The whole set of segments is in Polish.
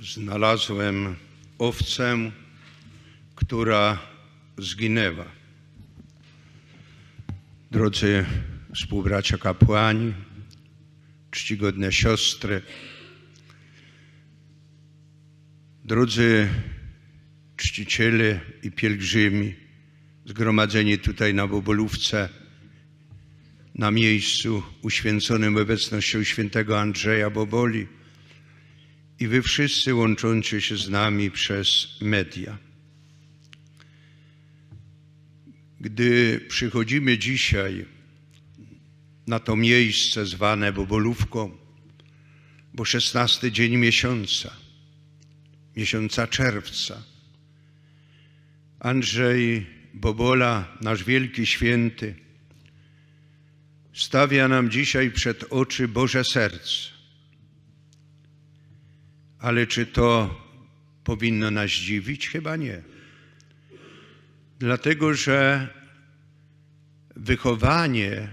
znalazłem owcę, która zginęła. Drodzy współbracia kapłani, czcigodne siostry, drodzy czciciele i pielgrzymi zgromadzeni tutaj na Bobolówce, na miejscu uświęconym obecnością świętego Andrzeja Boboli i wy wszyscy łączący się z nami przez media. Gdy przychodzimy dzisiaj na to miejsce zwane Bobolówką, bo szesnasty dzień miesiąca, miesiąca czerwca, Andrzej Bobola, nasz wielki święty, stawia nam dzisiaj przed oczy Boże serce. Ale czy to powinno nas dziwić? Chyba nie. Dlatego, że wychowanie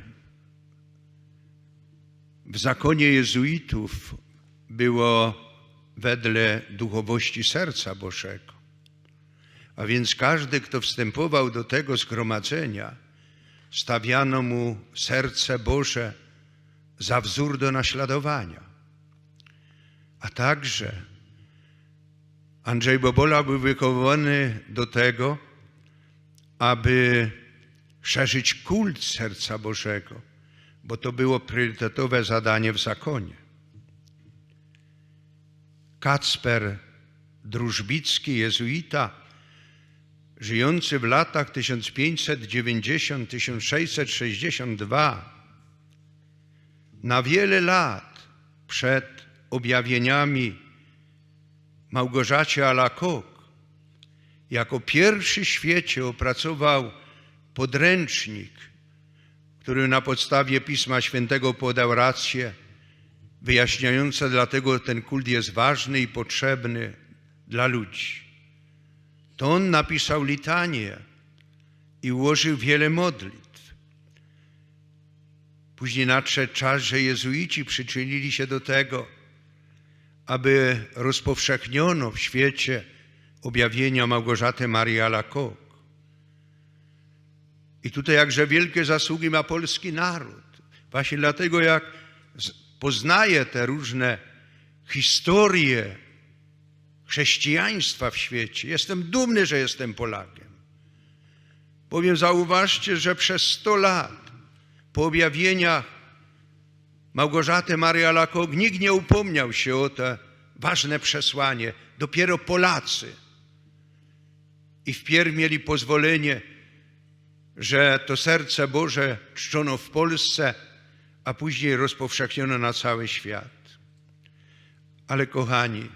w zakonie jezuitów było wedle duchowości serca Bożego. A więc każdy, kto wstępował do tego zgromadzenia, stawiano mu serce Boże za wzór do naśladowania. A także Andrzej Bobola był wychowany do tego, aby szerzyć kult serca Bożego, bo to było priorytetowe zadanie w zakonie. Kacper Drużbicki, jezuita, żyjący w latach 1590-1662, na wiele lat przed objawieniami Małgorzacie Alakok, jako pierwszy w świecie opracował podręcznik, który na podstawie Pisma Świętego podał rację, wyjaśniające, dlatego ten kult jest ważny i potrzebny dla ludzi. To on napisał litanię i ułożył wiele modlitw. Później nadszedł czas, że jezuici przyczynili się do tego, aby rozpowszechniono w świecie objawienia Małgorzaty Marii Alakok. I tutaj jakże wielkie zasługi ma polski naród. Właśnie dlatego, jak poznaje te różne historie chrześcijaństwa w świecie, jestem dumny, że jestem Polakiem. Bowiem zauważcie, że przez sto lat po objawieniach Małgorzaty Marii Alakok nikt nie upomniał się o to ważne przesłanie. Dopiero Polacy. I wpierw mieli pozwolenie, że to serce Boże czczono w Polsce, a później rozpowszechniono na cały świat. Ale kochani,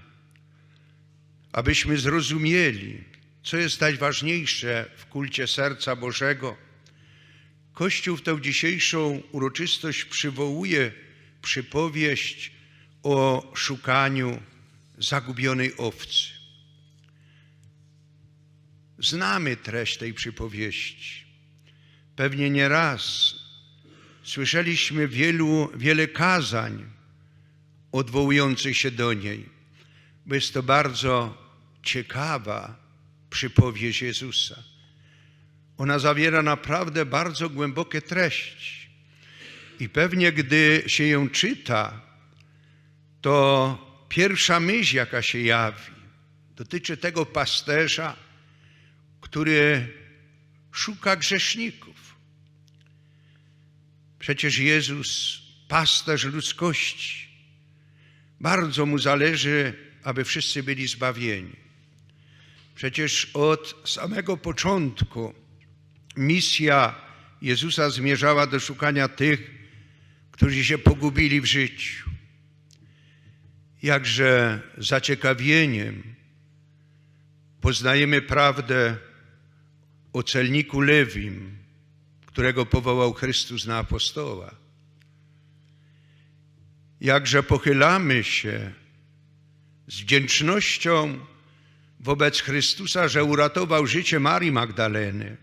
abyśmy zrozumieli, co jest najważniejsze w kulcie serca Bożego, Kościół w tę dzisiejszą uroczystość przywołuje przypowieść o szukaniu zagubionej owcy. Znamy treść tej przypowieści. Pewnie nie raz słyszeliśmy wielu, wiele kazań odwołujących się do niej, bo jest to bardzo ciekawa przypowieść Jezusa. Ona zawiera naprawdę bardzo głębokie treści. I pewnie gdy się ją czyta, to pierwsza myśl, jaka się jawi, dotyczy tego pasterza, który szuka grzeszników. Przecież Jezus, pasterz ludzkości, bardzo mu zależy, aby wszyscy byli zbawieni. Przecież od samego początku misja Jezusa zmierzała do szukania tych, którzy się pogubili w życiu. Jakże zaciekawieniem poznajemy prawdę o celniku Lewim, którego powołał Chrystus na apostoła. Jakże pochylamy się z wdzięcznością wobec Chrystusa, że uratował życie Marii Magdaleny.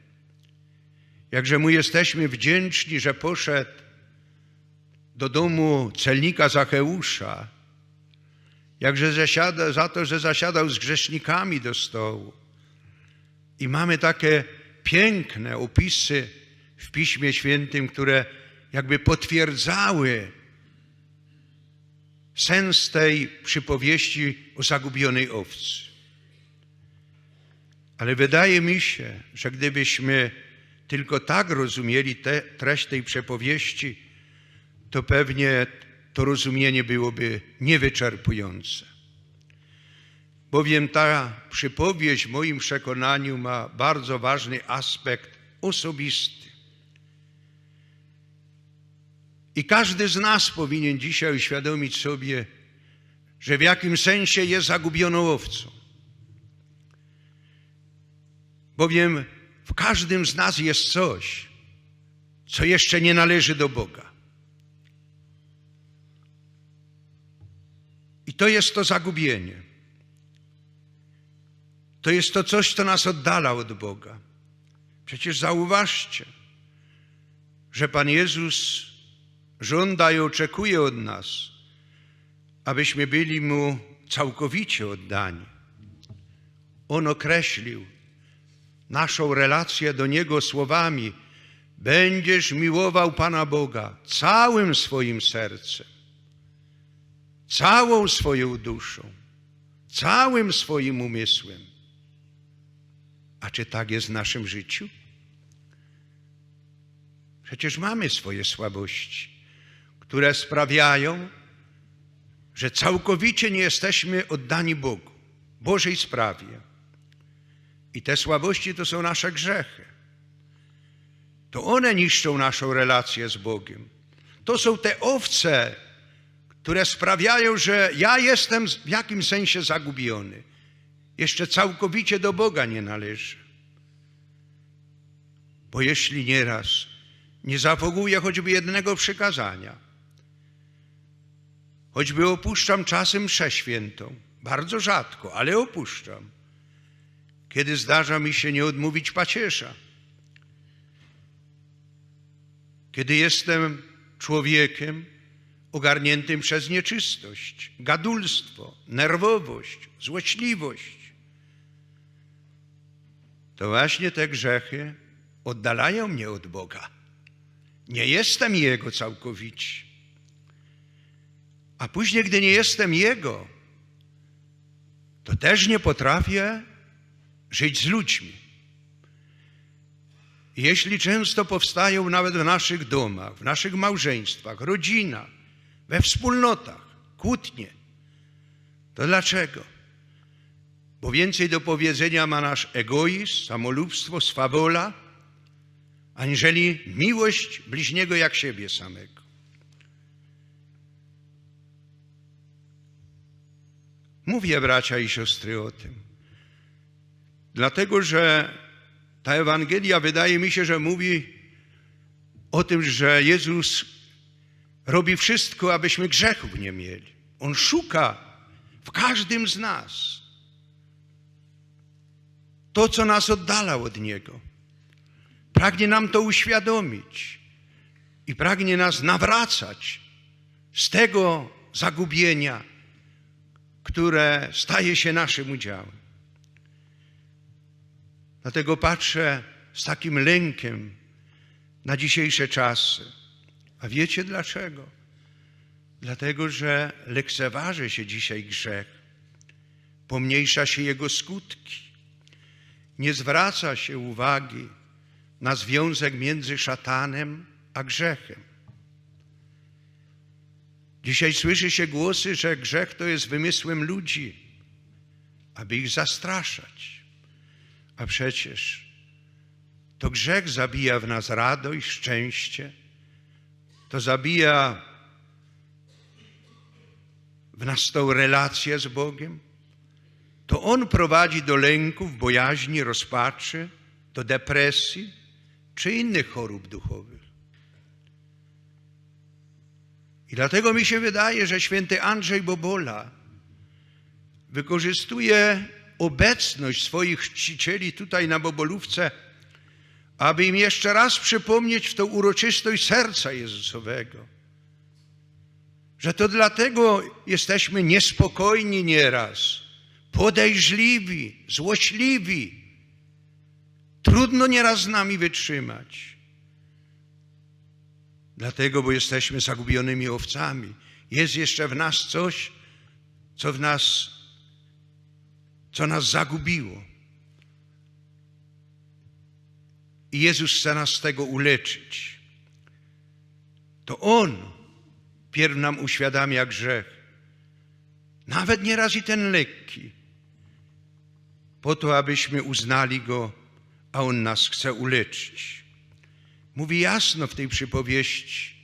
Jakże mu jesteśmy wdzięczni, że poszedł do domu celnika Zacheusza jakże zasiada, za to, że zasiadał z grzesznikami do stołu. I mamy takie piękne opisy w Piśmie Świętym, które jakby potwierdzały sens tej przypowieści o zagubionej owcy. Ale wydaje mi się, że gdybyśmy tylko tak rozumieli te, treść tej przepowieści, to pewnie to rozumienie byłoby niewyczerpujące. Bowiem ta przypowieść w moim przekonaniu ma bardzo ważny aspekt osobisty. I każdy z nas powinien dzisiaj uświadomić sobie, że w jakim sensie jest zagubioną owcą. Bowiem w każdym z nas jest coś, co jeszcze nie należy do Boga. To jest to zagubienie. To jest to coś, co nas oddala od Boga. Przecież zauważcie, że Pan Jezus żąda i oczekuje od nas, abyśmy byli Mu całkowicie oddani. On określił naszą relację do Niego słowami: Będziesz miłował Pana Boga całym swoim sercem, całą swoją duszą, całym swoim umysłem. A czy tak jest w naszym życiu? Przecież mamy swoje słabości, które sprawiają, że całkowicie nie jesteśmy oddani Bogu, Bożej sprawie. I te słabości to są nasze grzechy. To one niszczą naszą relację z Bogiem. To są te owce, które sprawiają, że ja jestem w jakimś sensie zagubiony. Jeszcze całkowicie do Boga nie należy. Bo jeśli nieraz nie zawołuję choćby jednego przykazania, choćby opuszczam czasem mszę świętą, bardzo rzadko, ale opuszczam, kiedy zdarza mi się nie odmówić pacierza, kiedy jestem człowiekiem ogarniętym przez nieczystość, gadulstwo, nerwowość, złośliwość, to właśnie te grzechy oddalają mnie od Boga. Nie jestem Jego całkowicie. A później, gdy nie jestem Jego, to też nie potrafię żyć z ludźmi. Jeśli często powstają nawet w naszych domach, w naszych małżeństwach, rodzinach, we wspólnotach kłótnie, to dlaczego? Bo więcej do powiedzenia ma nasz egoizm, samolubstwo, swawola, aniżeli miłość bliźniego jak siebie samego. Mówię, bracia i siostry, o tym. Dlatego, że ta Ewangelia wydaje mi się, że mówi o tym, że Jezus robi wszystko, abyśmy grzechów nie mieli. On szuka w każdym z nas to, co nas oddala od Niego. Pragnie nam to uświadomić i pragnie nas nawracać z tego zagubienia, które staje się naszym udziałem. Dlatego patrzę z takim lękiem na dzisiejsze czasy. A wiecie dlaczego? Dlatego, że lekceważy się dzisiaj grzech, pomniejsza się jego skutki, nie zwraca się uwagi na związek między szatanem a grzechem. Dzisiaj słyszy się głosy, że grzech to jest wymysłem ludzi, aby ich zastraszać. A przecież to grzech zabija w nas radość, szczęście, to zabija w nas tą relację z Bogiem. To On prowadzi do lęków, bojaźni, rozpaczy, do depresji czy innych chorób duchowych. I dlatego mi się wydaje, że święty Andrzej Bobola wykorzystuje obecność swoich czcicieli tutaj na Bobolówce, aby im jeszcze raz przypomnieć w tą uroczystość serca Jezusowego, że to dlatego jesteśmy niespokojni nieraz, podejrzliwi, złośliwi. Trudno nieraz z nami wytrzymać. Dlatego, bo jesteśmy zagubionymi owcami. Jest jeszcze w nas coś, co w nas, co nas zagubiło. I Jezus chce nas z tego uleczyć. To On pierw nam uświadamia grzech. Nawet nieraz i ten lekki. Po to, abyśmy uznali Go, a On nas chce uleczyć. Mówi jasno w tej przypowieści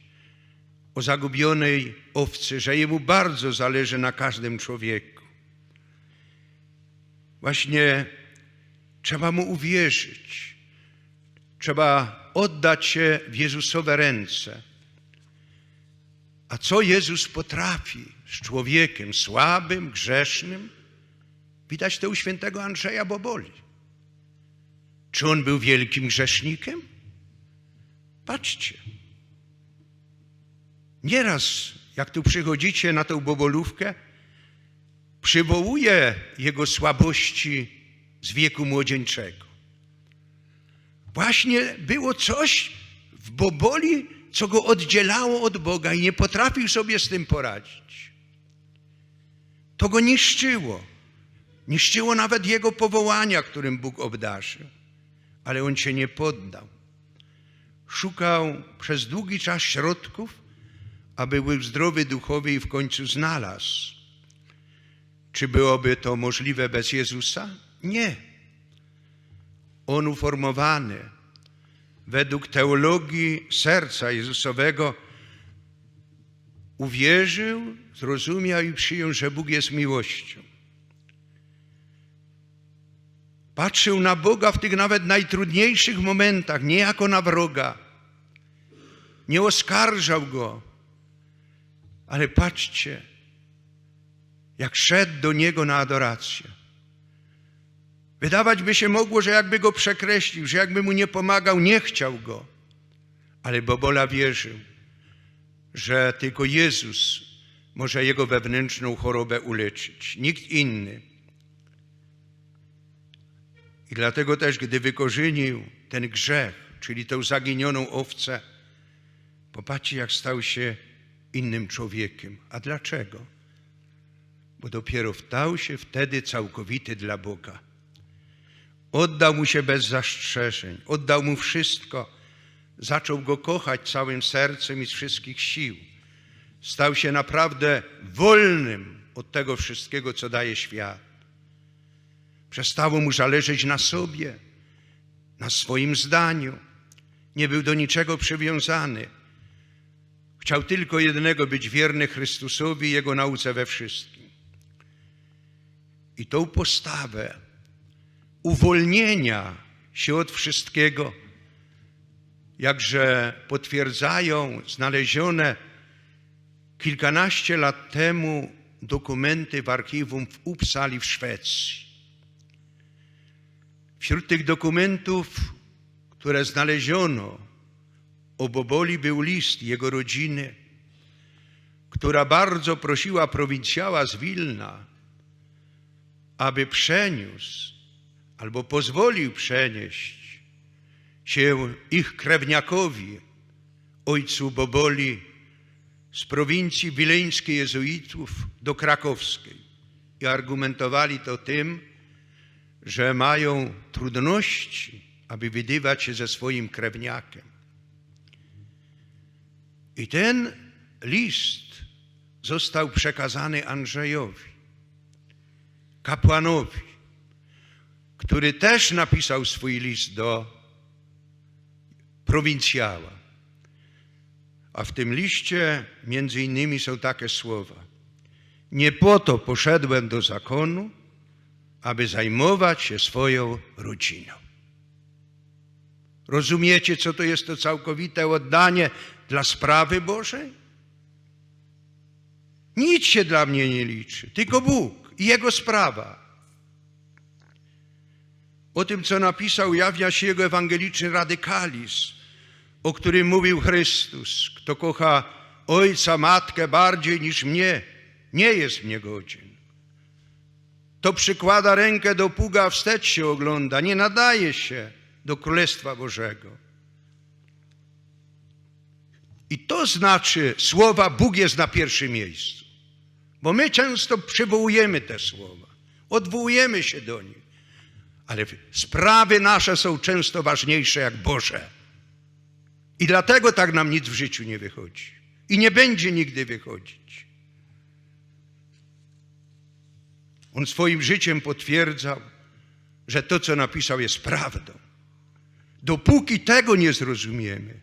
o zagubionej owcy, że Jemu bardzo zależy na każdym człowieku. Właśnie trzeba Mu uwierzyć. Trzeba oddać się w Jezusowe ręce. A co Jezus potrafi z człowiekiem słabym, grzesznym? Widać to u świętego Andrzeja Boboli. Czy on był wielkim grzesznikiem? Patrzcie. Nieraz, jak tu przychodzicie na tą bobolówkę, przywołuje jego słabości z wieku młodzieńczego. Właśnie było coś w Boboli, co go oddzielało od Boga i nie potrafił sobie z tym poradzić. To go niszczyło. Niszczyło nawet jego powołania, którym Bóg obdarzył. Ale on się nie poddał. Szukał przez długi czas środków, aby był zdrowy duchowy i w końcu znalazł. Czy byłoby to możliwe bez Jezusa? Nie. On uformowany według teologii serca Jezusowego uwierzył, zrozumiał i przyjął, że Bóg jest miłością. Patrzył na Boga w tych nawet najtrudniejszych momentach, nie jako na wroga. Nie oskarżał go, ale patrzcie, jak szedł do niego na adorację. Wydawać by się mogło, że jakby go przekreślił, że jakby mu nie pomagał, nie chciał go. Ale Bobola wierzył, że tylko Jezus może jego wewnętrzną chorobę uleczyć, nikt inny. I dlatego też, gdy wykorzenił ten grzech, czyli tę zaginioną owcę, popatrzcie, jak stał się innym człowiekiem. A dlaczego? Bo dopiero stał się wtedy całkowity dla Boga. Oddał mu się bez zastrzeżeń, oddał mu wszystko, zaczął go kochać całym sercem i z wszystkich sił. Stał się naprawdę wolnym od tego wszystkiego, co daje świat. Przestało mu zależeć na sobie, na swoim zdaniu. Nie był do niczego przywiązany. Chciał tylko jednego być wierny Chrystusowi i Jego nauce we wszystkim. I tą postawę uwolnienia się od wszystkiego, jakże potwierdzają znalezione kilkanaście lat temu dokumenty w archiwum w Uppsali w Szwecji. Wśród tych dokumentów, które znaleziono o Boboli, był list jego rodziny, która bardzo prosiła prowincjała z Wilna, aby przeniósł albo pozwolił przenieść się ich krewniakowi, ojcu Boboli, z prowincji wileńskiej jezuitów do krakowskiej. I argumentowali to tym, że mają trudności, aby wydywać się ze swoim krewniakiem. I ten list został przekazany Andrzejowi, kapłanowi, który też napisał swój list do prowincjała. A w tym liście między innymi są takie słowa. Nie po to poszedłem do zakonu, aby zajmować się swoją rodziną. Rozumiecie, co to jest to całkowite oddanie dla sprawy Bożej? Nic się dla mnie nie liczy, tylko Bóg i Jego sprawa. O tym, co napisał, jawnia się jego ewangeliczny radykalizm, o którym mówił Chrystus. Kto kocha ojca, matkę bardziej niż mnie, nie jest mnie godzien. To przykłada rękę do pługa, a wstecz się ogląda, nie nadaje się do Królestwa Bożego. I to znaczy słowa Bóg jest na pierwszym miejscu. Bo my często przywołujemy te słowa, odwołujemy się do nich, ale sprawy nasze są często ważniejsze jak Boże. I dlatego tak nam nic w życiu nie wychodzi. I nie będzie nigdy wychodzić. On swoim życiem potwierdzał, że to, co napisał, jest prawdą. Dopóki tego nie zrozumiemy,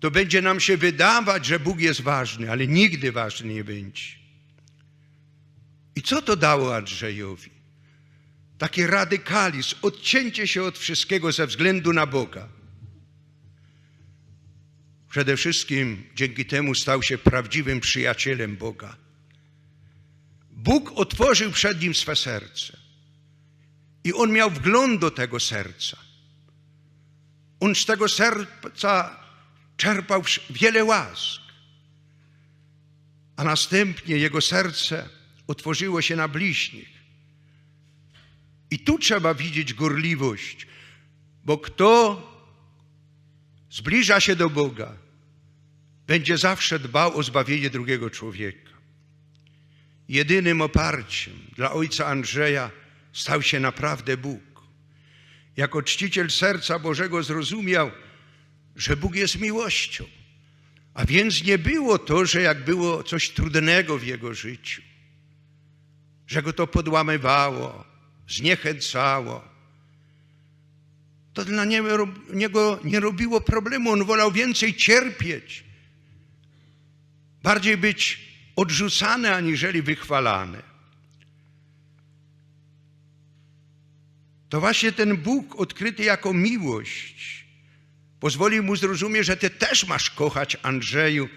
to będzie nam się wydawać, że Bóg jest ważny, ale nigdy ważny nie będzie. I co to dało Andrzejowi? Taki radykalizm, odcięcie się od wszystkiego ze względu na Boga. Przede wszystkim dzięki temu stał się prawdziwym przyjacielem Boga. Bóg otworzył przed nim swe serce i on miał wgląd do tego serca. On z tego serca czerpał wiele łask, a następnie jego serce otworzyło się na bliźnich. I tu trzeba widzieć gorliwość, bo kto zbliża się do Boga, będzie zawsze dbał o zbawienie drugiego człowieka. Jedynym oparciem dla ojca Andrzeja stał się naprawdę Bóg. Jako czciciel serca Bożego zrozumiał, że Bóg jest miłością. A więc nie było to, że jak było coś trudnego w jego życiu, że go to podłamywało, zniechęcało, to dla niego nie robiło problemu. On wolał więcej cierpieć, bardziej być odrzucany aniżeli wychwalany. To właśnie ten Bóg odkryty jako miłość pozwolił mu zrozumieć, że ty też masz kochać Andrzeju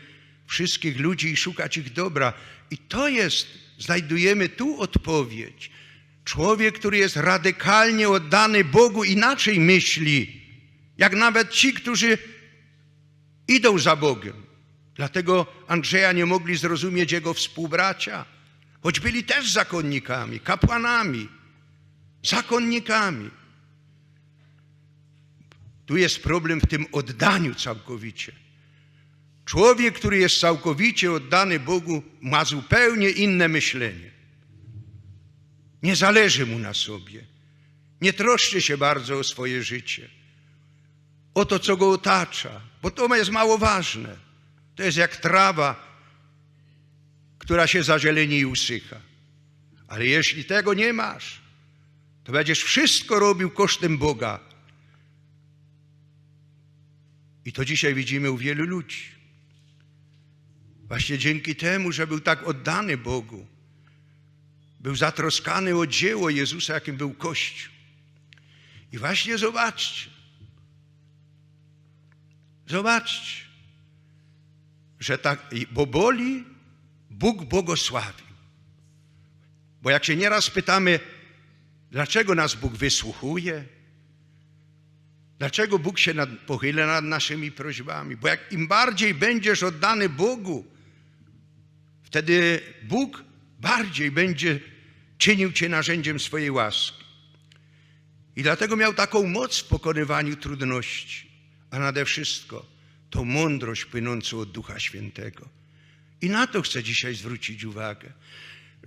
wszystkich ludzi i szukać ich dobra. I to jest, znajdujemy tu odpowiedź. Człowiek, który jest radykalnie oddany Bogu, inaczej myśli, jak nawet ci, którzy idą za Bogiem. Dlatego Andrzeja nie mogli zrozumieć jego współbracia, choć byli też zakonnikami, kapłanami, zakonnikami. Tu jest problem w tym oddaniu całkowicie. Człowiek, który jest całkowicie oddany Bogu, ma zupełnie inne myślenie. Nie zależy mu na sobie. Nie troszczy się bardzo o swoje życie, o to, co go otacza, bo to jest mało ważne. To jest jak trawa, która się zazieleni i usycha. Ale jeśli tego nie masz, to będziesz wszystko robił kosztem Boga. I to dzisiaj widzimy u wielu ludzi. Właśnie dzięki temu, że był tak oddany Bogu, był zatroskany o dzieło Jezusa, jakim był Kościół. I właśnie zobaczcie, zobaczcie, że tak, bo boli, Bóg błogosławi. Bo jak się nieraz pytamy, dlaczego nas Bóg wysłuchuje, dlaczego Bóg się nad, pochyla nad naszymi prośbami, bo jak im bardziej będziesz oddany Bogu, wtedy Bóg bardziej będzie czynił Cię narzędziem swojej łaski. I dlatego miał taką moc w pokonywaniu trudności, a nade wszystko to mądrość płynącą od Ducha Świętego. I na to chcę dzisiaj zwrócić uwagę,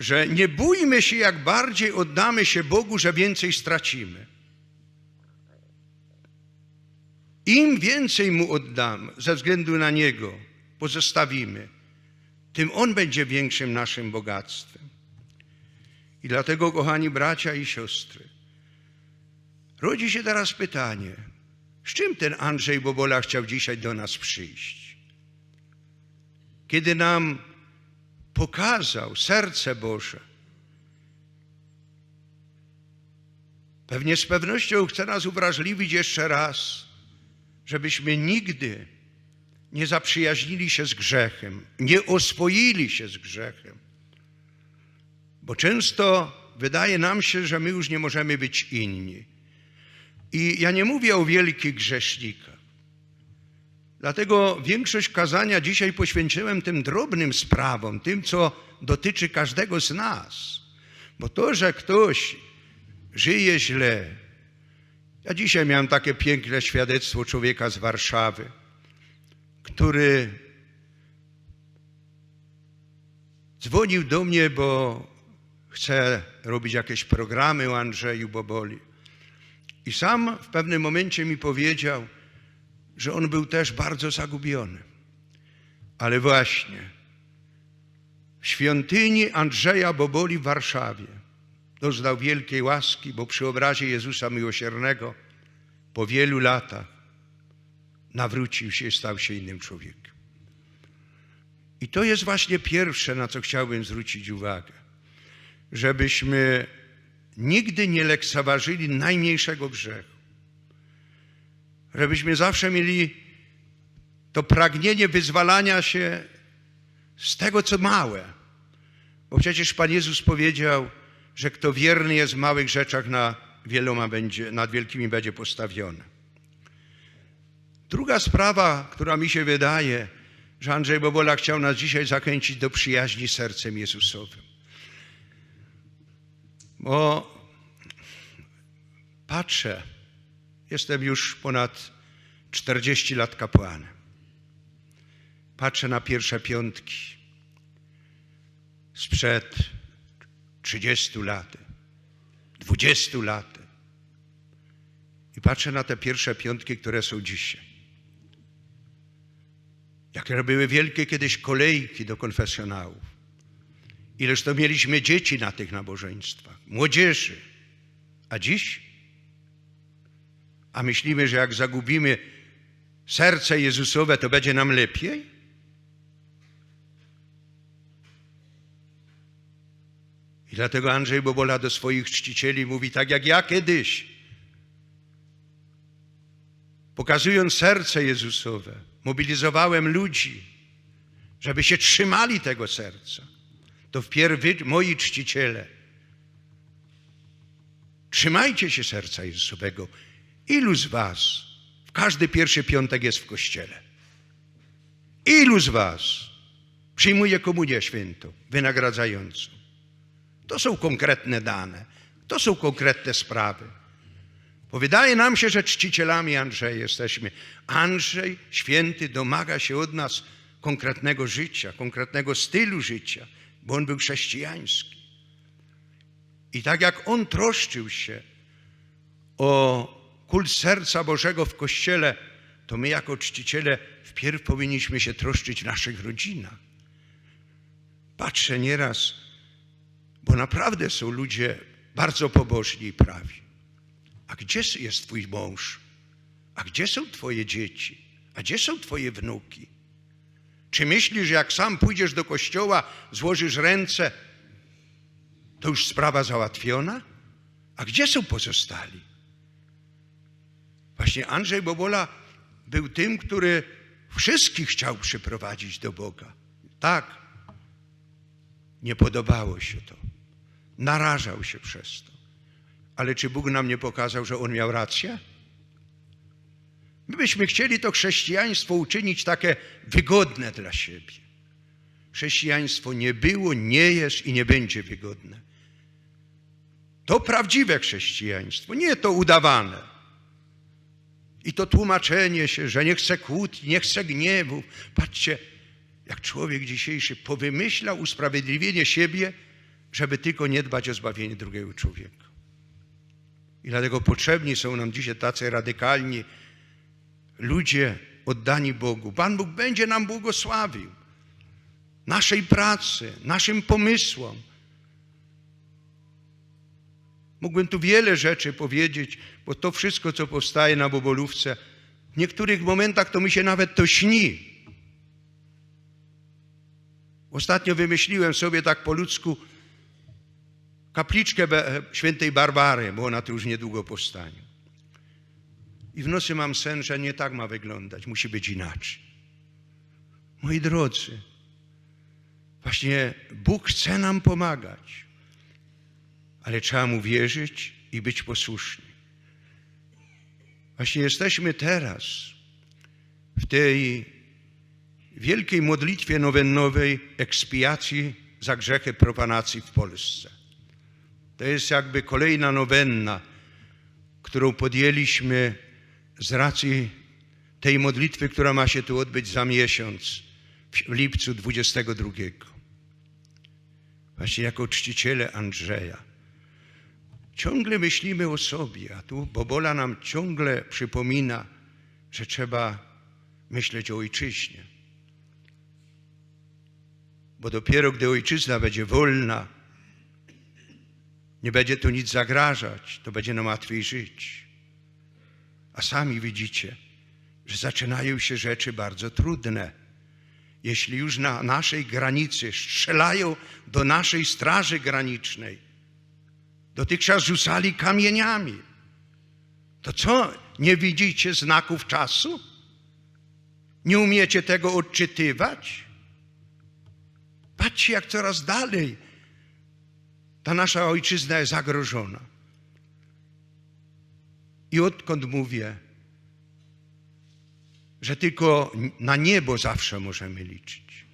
że nie bójmy się, jak bardziej oddamy się Bogu, że więcej stracimy. Im więcej Mu oddamy, ze względu na Niego pozostawimy, tym On będzie większym naszym bogactwem. I dlatego, kochani bracia i siostry, rodzi się teraz pytanie, z czym ten Andrzej Bobola chciał dzisiaj do nas przyjść? Kiedy nam pokazał serce Boże, pewnie z pewnością chce nas uwrażliwić jeszcze raz, żebyśmy nigdy nie zaprzyjaźnili się z grzechem, nie oswoili się z grzechem, bo często wydaje nam się, że my już nie możemy być inni. I ja nie mówię o wielkich grzesznikach. Dlatego większość kazania dzisiaj poświęciłem tym drobnym sprawom, tym, co dotyczy każdego z nas. Bo to, że ktoś żyje źle. Ja dzisiaj miałem takie piękne świadectwo człowieka z Warszawy, który dzwonił do mnie, bo chce robić jakieś programy o Andrzeju Boboli. I sam w pewnym momencie mi powiedział, że on był też bardzo zagubiony. Ale właśnie w świątyni Andrzeja Boboli w Warszawie doznał wielkiej łaski, bo przy obrazie Jezusa Miłosiernego po wielu latach nawrócił się i stał się innym człowiekiem. I to jest właśnie pierwsze, na co chciałbym zwrócić uwagę, żebyśmy nigdy nie lekceważyli najmniejszego grzechu. Żebyśmy zawsze mieli to pragnienie wyzwalania się z tego, co małe. Bo przecież Pan Jezus powiedział, że kto wierny jest w małych rzeczach, na wieloma będzie, nad wielkimi będzie postawiony. Druga sprawa, która mi się wydaje, że Andrzej Bobola chciał nas dzisiaj zachęcić do przyjaźni sercem Jezusowym. Bo patrzę, jestem już ponad 40 lat kapłanem. Patrzę na pierwsze piątki sprzed 30 lat, 20 lat. I patrzę na te pierwsze piątki, które są dzisiaj. Jakie były wielkie kiedyś kolejki do konfesjonałów. Ileż to mieliśmy dzieci na tych nabożeństwach, młodzieży. A dziś? A myślimy, że jak zagubimy serce Jezusowe, to będzie nam lepiej? I dlatego Andrzej Bobola do swoich czcicieli mówi tak jak ja kiedyś. Pokazując serce Jezusowe, mobilizowałem ludzi, żeby się trzymali tego serca. To wpierw wy, moi czciciele, trzymajcie się serca Jezusowego. Ilu z was w każdy pierwszy piątek jest w kościele? Ilu z was przyjmuje komunię świętą, wynagradzającą? To są konkretne dane, to są konkretne sprawy. Bo wydaje nam się, że czcicielami Andrzej jesteśmy. Andrzej święty domaga się od nas konkretnego życia, konkretnego stylu życia, bo on był chrześcijański. I tak jak on troszczył się o kult serca Bożego w Kościele, to my jako czciciele wpierw powinniśmy się troszczyć w naszych rodzinach. Patrzę nieraz, bo naprawdę są ludzie bardzo pobożni i prawi. A gdzie jest Twój mąż? A gdzie są Twoje dzieci? A gdzie są Twoje wnuki? Czy myślisz, że jak sam pójdziesz do kościoła, złożysz ręce, to już sprawa załatwiona? A gdzie są pozostali? Właśnie Andrzej Bobola był tym, który wszystkich chciał przyprowadzić do Boga. Tak, nie podobało się to. Narażał się przez to. Ale czy Bóg nam nie pokazał, że On miał rację? My byśmy chcieli to chrześcijaństwo uczynić takie wygodne dla siebie. Chrześcijaństwo nie było, nie jest i nie będzie wygodne. To prawdziwe chrześcijaństwo, nie to udawane. I to tłumaczenie się, że nie chce kłótni, nie chce gniewu. Patrzcie, jak człowiek dzisiejszy powymyślał usprawiedliwienie siebie, żeby tylko nie dbać o zbawienie drugiego człowieka. I dlatego potrzebni są nam dzisiaj tacy radykalni ludzie oddani Bogu. Pan Bóg będzie nam błogosławił. Naszej pracy, naszym pomysłom. Mógłbym tu wiele rzeczy powiedzieć, bo to wszystko, co powstaje na Bobolówce, w niektórych momentach to mi się nawet to śni. Ostatnio wymyśliłem sobie tak po ludzku, kapliczkę świętej Barbary, bo ona tu już niedługo powstanie. I w nocy mam sen, że nie tak ma wyglądać, musi być inaczej. Moi drodzy, właśnie Bóg chce nam pomagać, ale trzeba Mu wierzyć i być posłuszni. Właśnie jesteśmy teraz w tej wielkiej modlitwie nowennowej ekspiacji za grzechy profanacji w Polsce. To jest jakby kolejna nowenna, którą podjęliśmy z racji tej modlitwy, która ma się tu odbyć za miesiąc, w lipcu 22. Właśnie jako czciciele Andrzeja. Ciągle myślimy o sobie, a tu Bobola nam ciągle przypomina, że trzeba myśleć o ojczyźnie. Bo dopiero gdy ojczyzna będzie wolna, nie będzie tu nic zagrażać, to będzie nam łatwiej żyć. A sami widzicie, że zaczynają się rzeczy bardzo trudne. Jeśli już na naszej granicy strzelają do naszej straży granicznej, dotychczas rzucali kamieniami, to co, nie widzicie znaków czasu? Nie umiecie tego odczytywać? Patrzcie, jak coraz dalej ta nasza ojczyzna jest zagrożona. I odkąd mówię, że tylko na niebo zawsze możemy liczyć.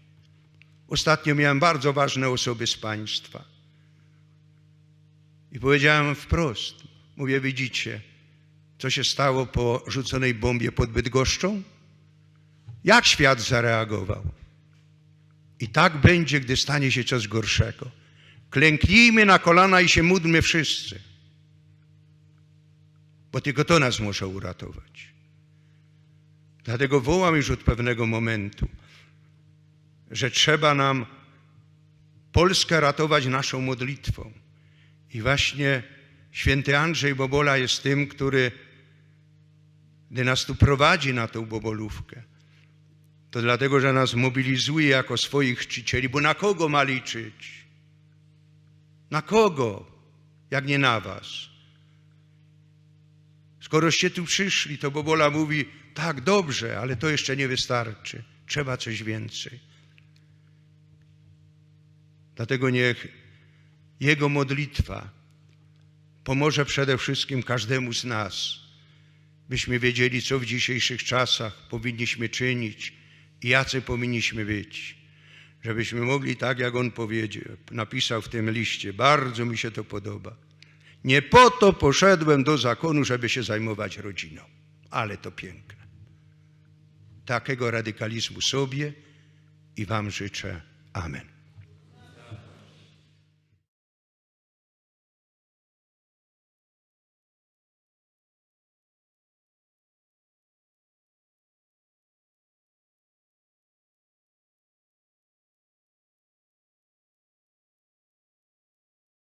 Ostatnio miałem bardzo ważne osoby z państwa. I powiedziałem wprost, mówię, widzicie, co się stało po rzuconej bombie pod Bydgoszczą? Jak świat zareagował? I tak będzie, gdy stanie się coś gorszego. Klęknijmy na kolana i się módlmy wszyscy, bo tylko to nas może uratować. Dlatego wołam już od pewnego momentu, że trzeba nam Polskę ratować naszą modlitwą. I właśnie święty Andrzej Bobola jest tym, który, gdy nas tu prowadzi na tą bobolówkę, to dlatego, że nas mobilizuje jako swoich czcicieli, bo na kogo ma liczyć? Na kogo, jak nie na was? Skoroście tu przyszli, to Bobola mówi, tak, dobrze, ale to jeszcze nie wystarczy. Trzeba coś więcej. Dlatego niech Jego modlitwa pomoże przede wszystkim każdemu z nas, byśmy wiedzieli, co w dzisiejszych czasach powinniśmy czynić i jacy powinniśmy być. Żebyśmy mogli, tak jak On powiedział, napisał w tym liście, bardzo mi się to podoba. Nie po to poszedłem do zakonu, żeby się zajmować rodziną, ale to piękne. Takiego radykalizmu sobie i Wam życzę. Amen.